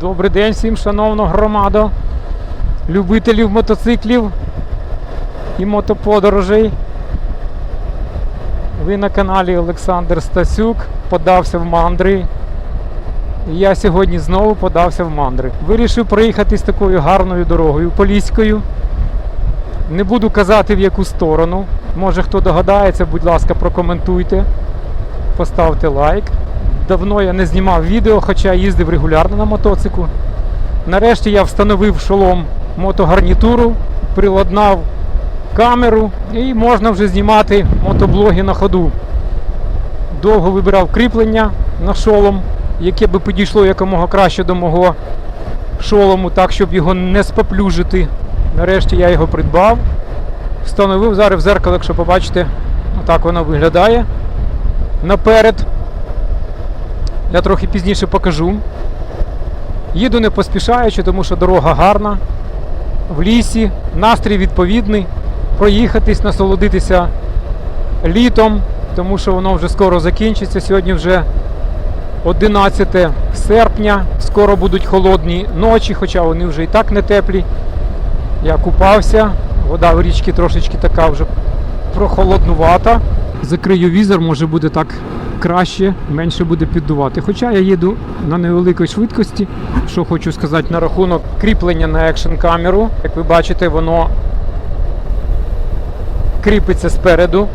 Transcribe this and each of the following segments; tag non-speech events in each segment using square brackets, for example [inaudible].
Добрий день всім, шановна громада, любителів мотоциклів і мотоподорожей. Ви на каналі Олександр Стасюк подався в мандри. І я сьогодні знову подався в мандри. Вирішив проїхатись такою гарною дорогою поліською. Не буду казати в яку сторону. Може хто догадається, будь ласка, прокоментуйте, поставте лайк. Давно я не знімав відео, хоча їздив регулярно на мотоциклу. Нарешті я встановив шолом мотогарнітуру, приладнав камеру і можна вже знімати мотоблоги на ходу. Довго вибирав кріплення на шолом, яке би підійшло якомога краще до мого шолому, так щоб його не споплюжити. Нарешті я його придбав. Встановив зараз в зеркало, якщо побачите, отак воно виглядає наперед. Я трохи пізніше покажу. Їду не поспішаючи, тому що дорога гарна, в лісі, настрій відповідний. Проїхатись, насолодитися літом, тому що воно вже скоро закінчиться. Сьогодні вже 11 серпня, скоро будуть холодні ночі, хоча вони вже і так не теплі. Я купався, вода в річці трошечки така вже прохолоднувата. Закрию візор, може буде так краще, менше буде піддувати. Хоча я їду на невеликій швидкості. Що хочу сказати на рахунок кріплення на екшн камеру. Як ви бачите, воно кріпиться спереду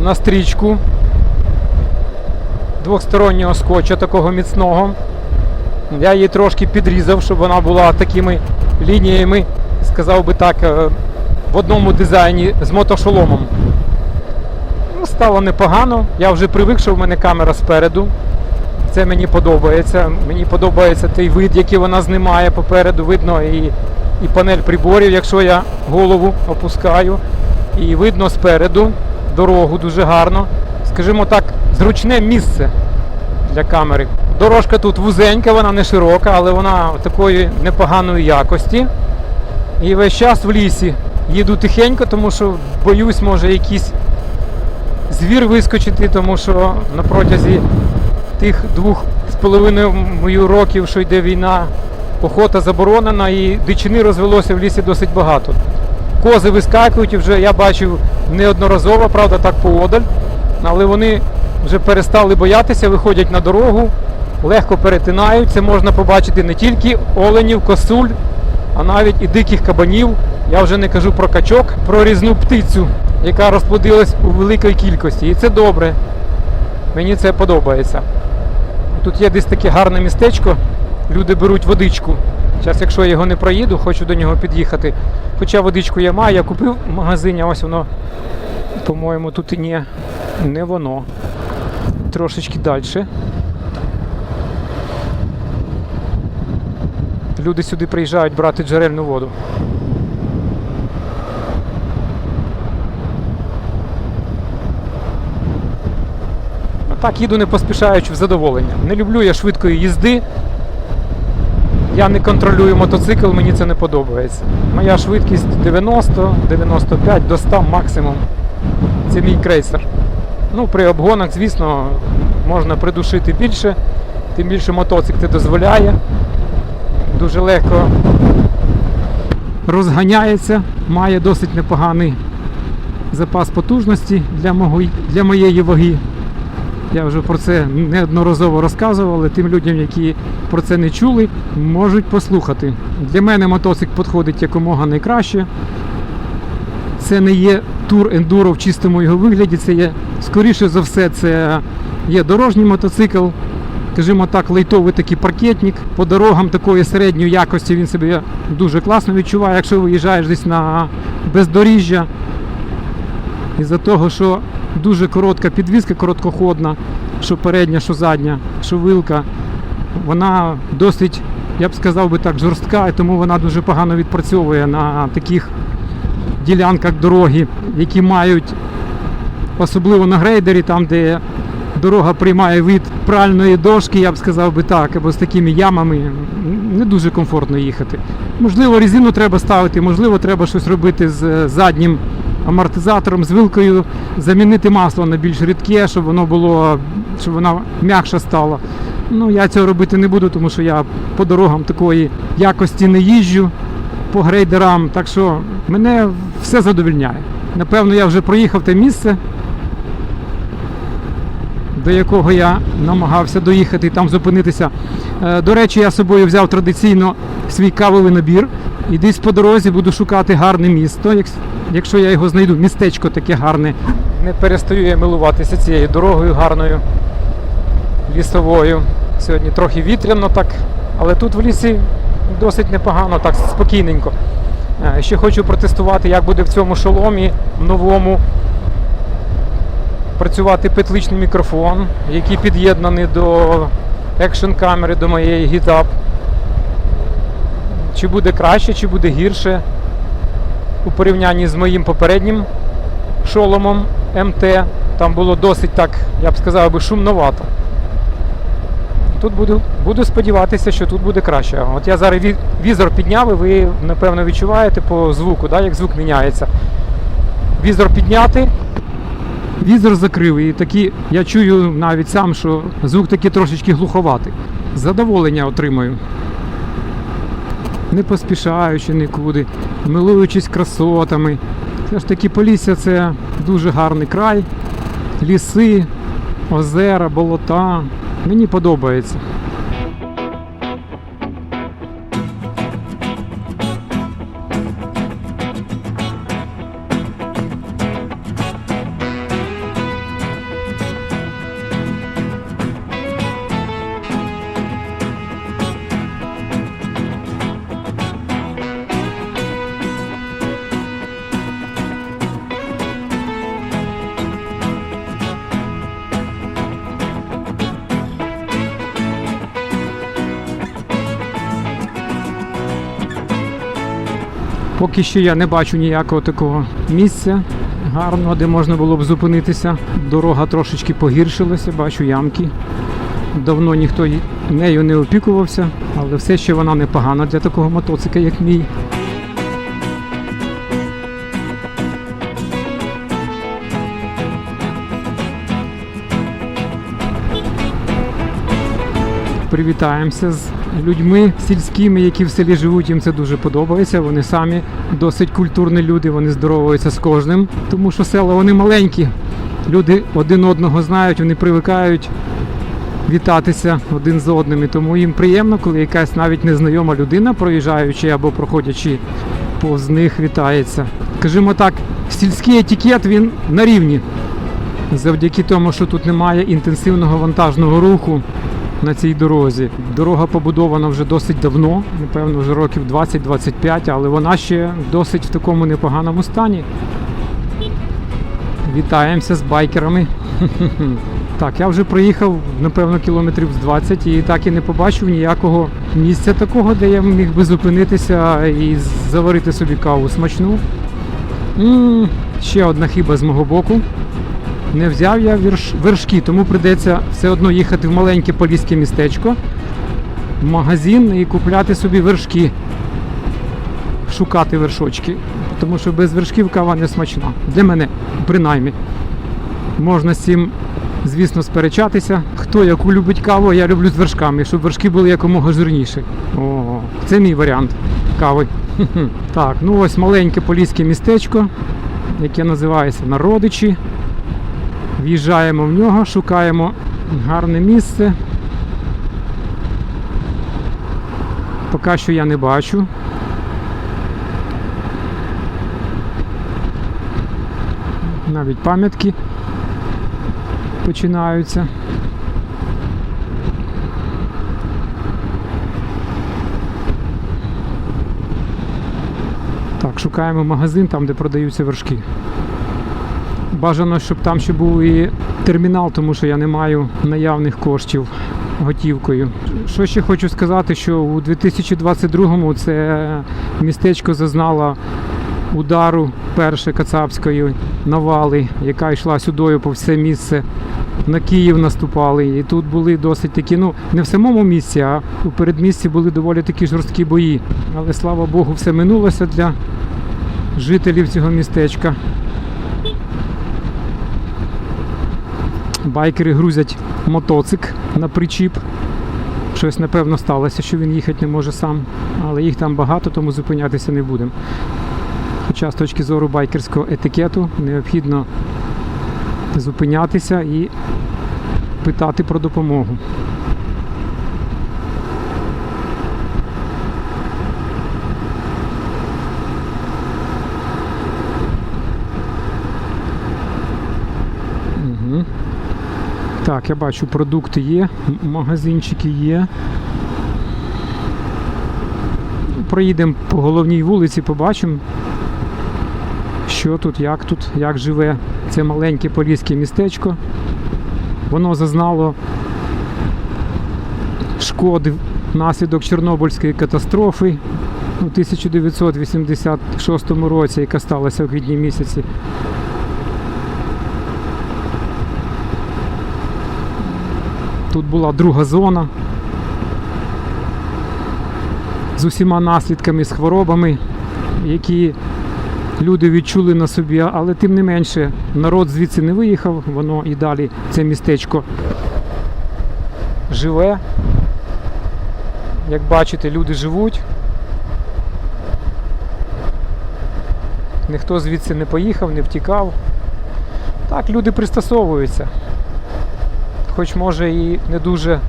на стрічку двостороннього скотча такого міцного. Я її трошки підрізав, щоб вона була такими лініями, сказав би так, е, в одному дизайні з мотошоломом. Стало непогано. Я вже привик, що в мене камера спереду. Це мені подобається. Мені подобається той вид, який вона знімає попереду. Видно і, і панель приборів, якщо я голову опускаю. І видно спереду дорогу дуже гарно. Скажімо так, зручне місце для камери. Дорожка тут вузенька, вона не широка, але вона такої непоганої якості. І весь час в лісі їду тихенько, тому що боюсь, може якийсь звір вискочити, тому що на протязі тих двох з половиною років, що йде війна, охота заборонена і дичини розвелося в лісі досить багато. Кози вискакують вже я бачив неодноразово, правда, так поодаль, але вони вже перестали боятися, виходять на дорогу, легко перетинають. Це можна побачити не тільки оленів, косуль, а навіть і диких кабанів. Я вже не кажу про качок, про різну птицю, яка розплодилась у великій кількості. І це добре. Мені це подобається. Тут є десь таке гарне містечко. Люди беруть водичку. Зараз, якщо я його не проїду, хочу до нього під'їхати. Хоча водичку я маю, я купив в магазині, ось воно, по-моєму, тут і не, не воно. Трошечки далі. Люди сюди приїжджають брати джерельну воду. Так, їду не поспішаючи в задоволення. Не люблю я швидкої їзди. Я не контролюю мотоцикл, мені це не подобається. Моя швидкість 90, 95 до 100 максимум. Це мій крейсер. Ну, при обгонах, звісно, можна придушити більше, тим більше мотоцикл це дозволяє. Дуже легко розганяється, має досить непоганий запас потужності для моєї ваги. Я вже про це неодноразово розказував, але тим людям, які про це не чули, можуть послухати. Для мене мотоцикл підходить якомога найкраще. Це не є тур ендуро в чистому його вигляді, це є, скоріше за все, це є дорожній мотоцикл, скажімо так, лейтовий такий паркетник. По дорогам такої середньої якості він себе дуже класно відчуває, якщо виїжджаєш десь на бездоріжжя. Із-за того, що дуже коротка підвізка, короткоходна, що передня, що задня, що вилка, вона досить, я б сказав би так, жорстка, і тому вона дуже погано відпрацьовує на таких ділянках дороги, які мають, особливо на грейдері, там, де дорога приймає від пральної дошки, я б сказав би так, або з такими ямами, не дуже комфортно їхати. Можливо, резину треба ставити, можливо, треба щось робити з заднім амортизатором, з вилкою, замінити масло на більш рідке, щоб воно було щоб вона м'якша стала. Ну, я цього робити не буду, тому що я по дорогам такої якості не їжджу, по грейдерам. Так що мене все задовільняє. Напевно, я вже проїхав те місце, до якого я намагався доїхати і там зупинитися. Е, До речі, я з собою взяв традиційно свій кавовий набір. І десь по дорозі буду шукати гарне місто. Якщо я його знайду, містечко таке гарне. Не перестаю я милуватися цією дорогою гарною, лісовою. Сьогодні трохи вітряно так, але тут в лісі досить непогано, так спокійненько. Е, Ще хочу протестувати, як буде в цьому шоломі новому працювати петличний мікрофон, який під'єднаний до екшн камери, до моєї GitHub. Чи буде краще, чи буде гірше у порівнянні з моїм попереднім шоломом МТ. Там було досить так, я б сказав би, шумновато. Тут буду, буду сподіватися, що тут буде краще. От я зараз візор підняв, і ви напевно відчуваєте по звуку, да, як звук міняється. Візор підняти, візор закрив. І такі, я чую навіть сам, що звук такий трошечки глуховатий. Задоволення отримаю. Не поспішаючи нікуди, милуючись красотами. Все ж таки Полісся це дуже гарний край. Ліси, озера, болота. Мені подобається. Поки що я не бачу ніякого такого місця гарного, де можна було б зупинитися. Дорога трошечки погіршилася, бачу ямки. Давно ніхто нею не опікувався, але все ще вона непогана для такого мотоцикла, як мій. привітаємося з людьми сільськими, які в селі живуть. Їм це дуже подобається. Вони самі досить культурні люди, вони здоровуються з кожним, тому що села вони маленькі. Люди один одного знають, вони привикають вітатися один з одним. І тому їм приємно, коли якась навіть незнайома людина, проїжджаючи або проходячи повз них, вітається. Скажімо так, сільський етикет він на рівні. Завдяки тому, що тут немає інтенсивного вантажного руху на цій дорозі. Дорога побудована вже досить давно, напевно, вже років 20-25, але вона ще досить в такому непоганому стані. Вітаємося з байкерами. [laughs] Так, я вже проїхав, напевно, кілометрів з 20 і так і не побачив ніякого місця такого, де я міг би зупинитися і заварити собі каву смачну. м ще одна хіба з мого боку. Не взяв я вірш, вершки, тому прийдеться все одно їхати в маленьке поліське містечко, в магазин і купляти собі вершки. Шукати вершочки. Тому що без вершків кава не смачна. Для мене, принаймні. Можна з цим, звісно, сперечатися. Хто яку любить каву, я люблю з вершками, щоб вершки були якомога жирніші. О, це мій варіант кави. [laughs] Так, ну ось маленьке поліське містечко, яке називається Народичі. В'їжджаємо в нього, шукаємо гарне місце. Поки що я не бачу. Навіть пам'ятки починаються. Так, шукаємо магазин там, де продаються вершки. Бажано, щоб там ще був і термінал, тому що я не маю наявних коштів готівкою. Що ще хочу сказати, що у 2022-му це містечко зазнало удару перше Кацапської навали, яка йшла сюдою по все місце. На Київ наступали. І тут були досить такі, ну не в самому місці, а у передмісті були доволі такі жорсткі бої. Але слава Богу, все минулося для жителів цього містечка. Байкери грузять мотоцик на причіп. Щось напевно сталося, що він їхати не може сам, але їх там багато, тому зупинятися не будемо. Хоча з точки зору байкерського етикету необхідно зупинятися і питати про допомогу. Угу. Так, я бачу, продукти є, магазинчики є. Проїдемо по головній вулиці, побачимо, що тут, як тут, як живе це маленьке поліське містечко. Воно зазнало шкоди внаслідок Чорнобильської катастрофи у 1986 році, яка сталася у квітні місяці. Тут була друга зона з усіма наслідками, з хворобами, які люди відчули на собі, але тим не менше народ звідси не виїхав, воно і далі це містечко живе. Як бачите, люди живуть. Ніхто звідси не поїхав, не втікав. Так, люди пристосовуються. Хоч може і не дуже,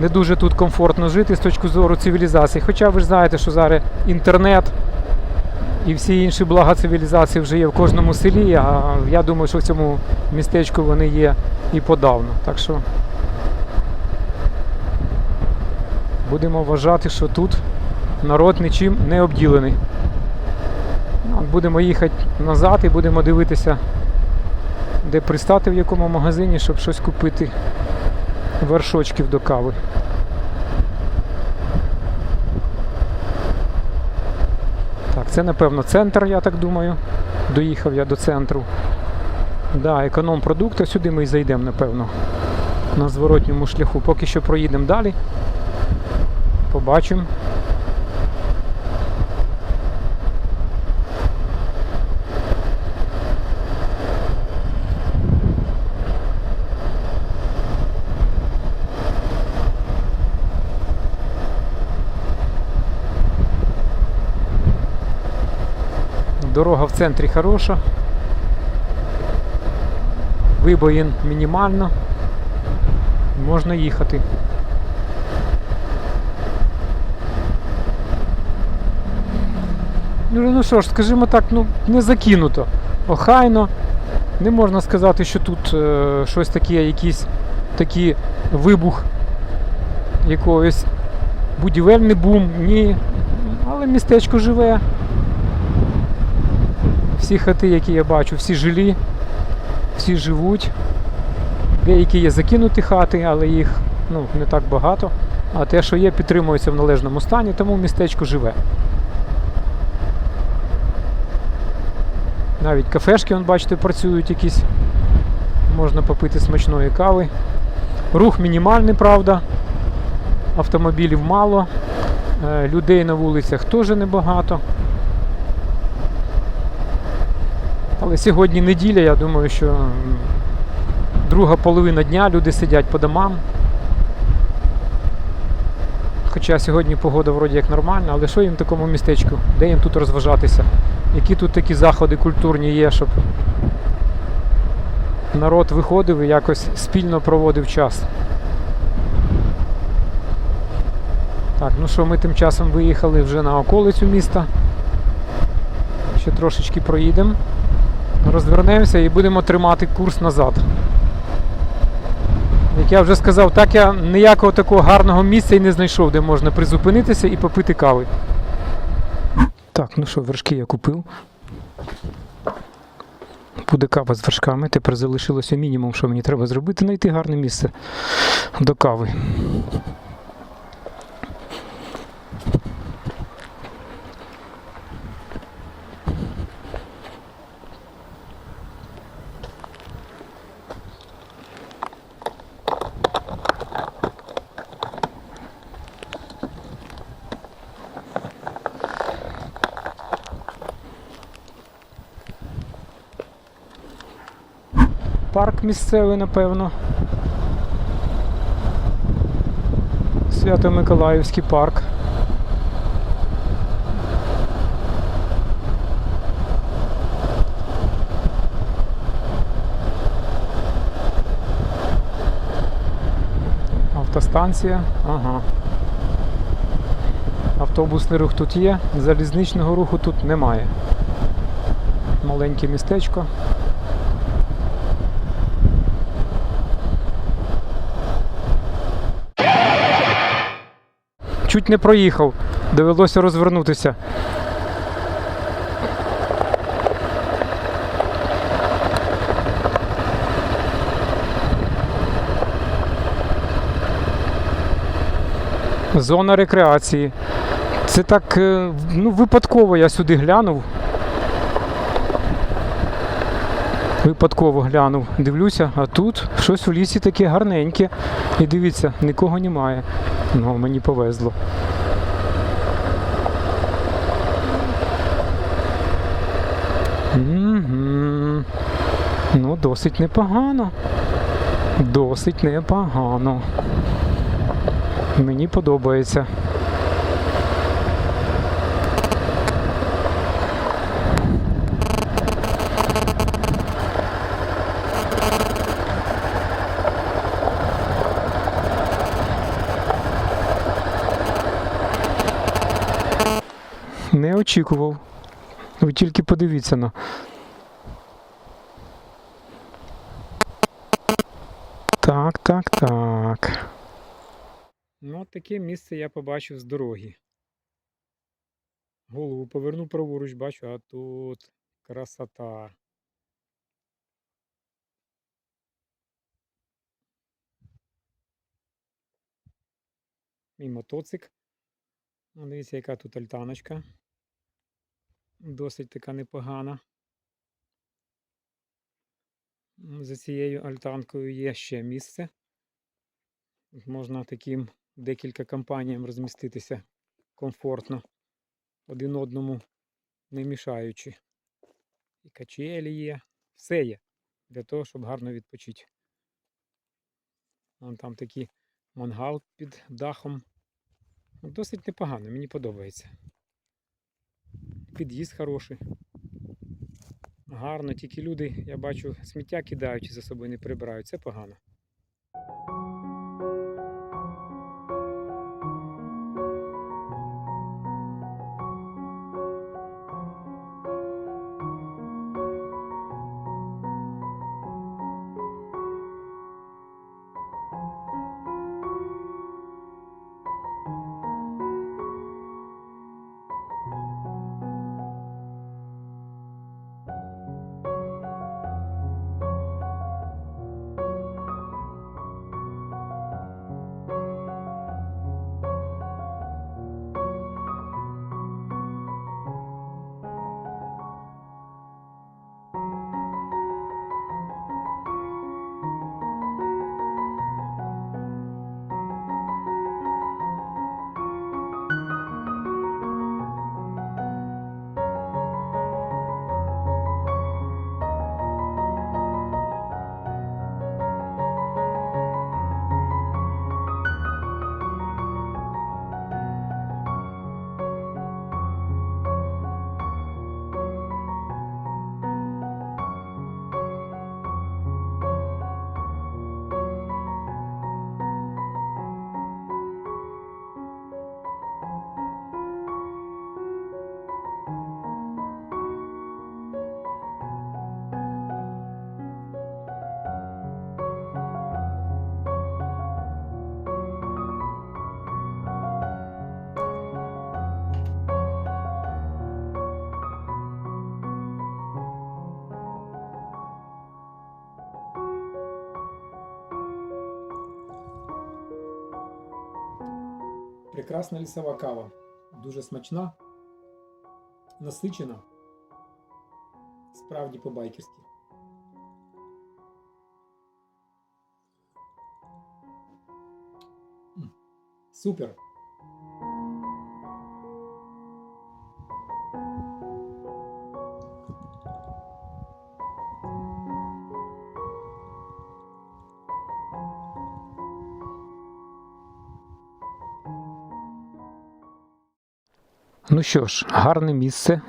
не дуже тут комфортно жити з точки зору цивілізації. Хоча ви ж знаєте, що зараз інтернет і всі інші блага цивілізації вже є в кожному селі, а я думаю, що в цьому містечку вони є і подавно. Так що будемо вважати, що тут народ нічим не обділений. Ну, Будемо їхати назад і будемо дивитися, де пристати в якому магазині, щоб щось купити вершочків до кави. Так, це напевно центр, я так думаю. Доїхав я до центру. Да, економ продукти, сюди ми і зайдемо, напевно. На зворотньому шляху. Поки що проїдемо далі. Побачимо. Дорога в центрі хороша. Вибоїн мінімально. Можна їхати. Ну, ну що ж, скажімо так, ну не закинуто. Охайно. Не можна сказати, що тут е, щось таке, якийсь такий вибух якогось будівельний бум, ні. Але містечко живе. Всі хати, які я бачу, всі жилі, всі живуть. Деякі є закинуті хати, але їх ну, не так багато. А те, що є, підтримується в належному стані, тому містечко живе. Навіть кафешки, вон, бачите, працюють якісь. Можна попити смачної кави. Рух мінімальний, правда. Автомобілів мало. Е, Людей на вулицях теж небагато. Але сьогодні неділя, я думаю, що друга половина дня люди сидять по домам. Хоча сьогодні погода вроді як нормальна, але що їм в такому містечку? Де їм тут розважатися? Які тут такі заходи культурні є, щоб народ виходив і якось спільно проводив час. Так, ну що, ми тим часом виїхали вже на околицю міста. Ще трошечки проїдемо. Розвернемося і будемо тримати курс назад. Як я вже сказав, так я ніякого такого гарного місця і не знайшов, де можна призупинитися і попити кави. Так, ну що, вершки я купив. Буде кава з вершками. Тепер залишилося мінімум, що мені треба зробити, знайти гарне місце до кави. Парк місцевий, напевно. Свято-Миколаївський парк. Автостанція. Ага. Автобусний рух тут є, залізничного руху тут немає. Маленьке містечко. Чуть не проїхав, довелося розвернутися. Зона рекреації. Це так е, ну, випадково я сюди глянув. Випадково глянув, дивлюся, а тут щось у лісі таке гарненьке. І дивіться, нікого немає. Ну, мені повезло. Угу. Ну, досить непогано. Досить непогано. Мені подобається. Не очікував. Ви тільки подивіться на. Так, так, так. Ну, таке місце я побачив з дороги. Голову поверну праворуч, бачу, а тут красота. Мій мотоцик. Ну, Дивіться, яка тут альтаночка. Досить така непогана. За цією альтанкою є ще місце. Можна таким декілька компаніям розміститися комфортно, один одному не мішаючи. І качелі є, все є для того, щоб гарно відпочити. Вон там такий мангал під дахом. Досить непогано, мені подобається. Під'їзд хороший. Гарно, тільки люди, я бачу, сміття кидають і за собою не прибирають. Це погано. Прекрасна лісова кава. Дуже смачна, насичена. Справді по-байкерськи. Супер. Ну що ж, гарне місце.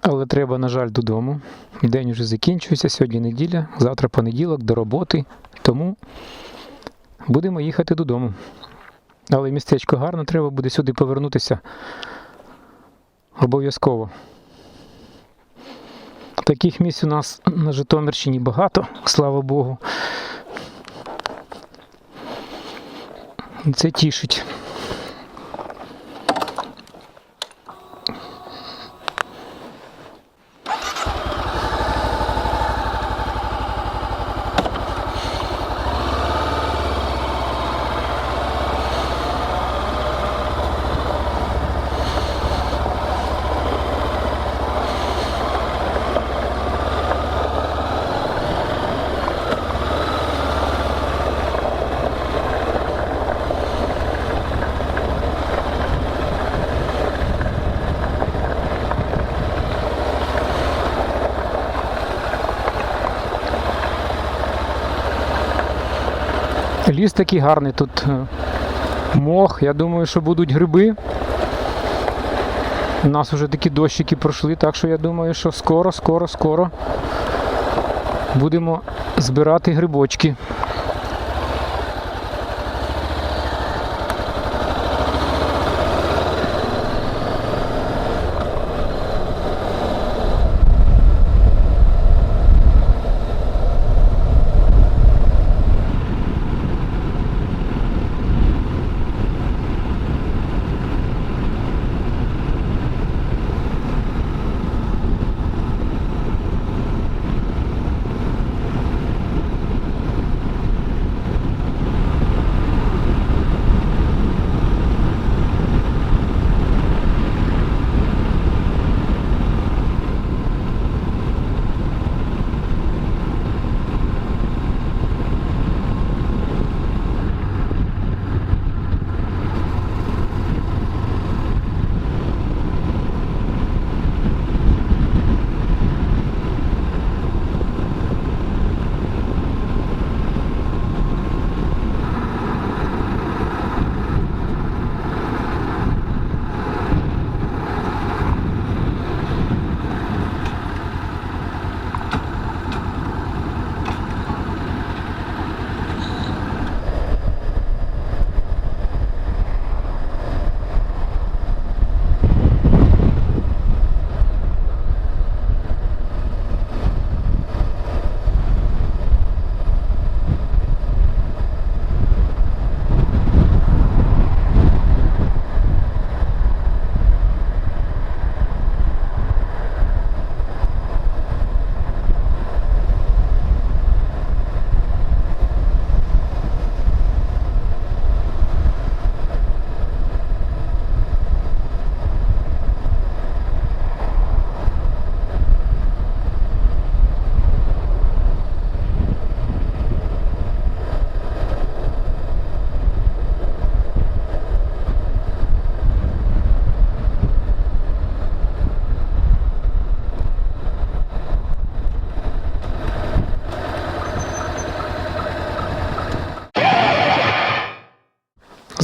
Але треба, на жаль, додому. День уже закінчується, сьогодні неділя, завтра понеділок, до роботи. Тому будемо їхати додому. Але містечко гарне, треба буде сюди повернутися. Обов'язково. Таких місць у нас на Житомирщині багато, слава Богу. Це тішить. Ліс такий гарний тут. е, Мох, я думаю, що будуть гриби. У нас вже такі дощики пройшли, так що я думаю, що скоро, скоро, скоро будемо збирати грибочки.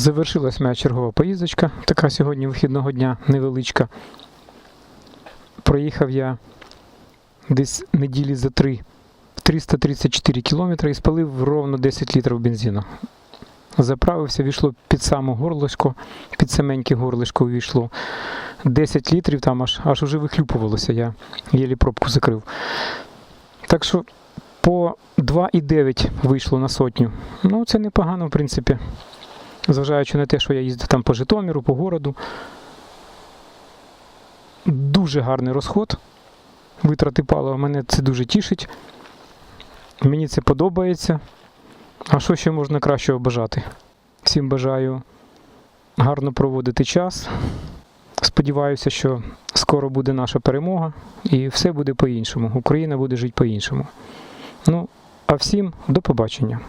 Завершилась моя чергова поїздочка, така сьогодні вихідного дня невеличка. Проїхав я десь неділі за три 334 кілометри і спалив ровно 10 літрів бензину. Заправився, війшло під саме горлишко, під саменьке горлишко війшло. 10 літрів там аж, аж уже вихлюпувалося, я єлі пробку закрив. Так що по 2,9 вийшло на сотню. Ну, це непогано, в принципі зважаючи на те, що я їздив там по Житомиру, по городу. Дуже гарний розход. Витрати палива мене це дуже тішить. Мені це подобається. А що ще можна кращого бажати? Всім бажаю гарно проводити час. Сподіваюся, що скоро буде наша перемога і все буде по-іншому. Україна буде жити по-іншому. Ну, а всім до побачення.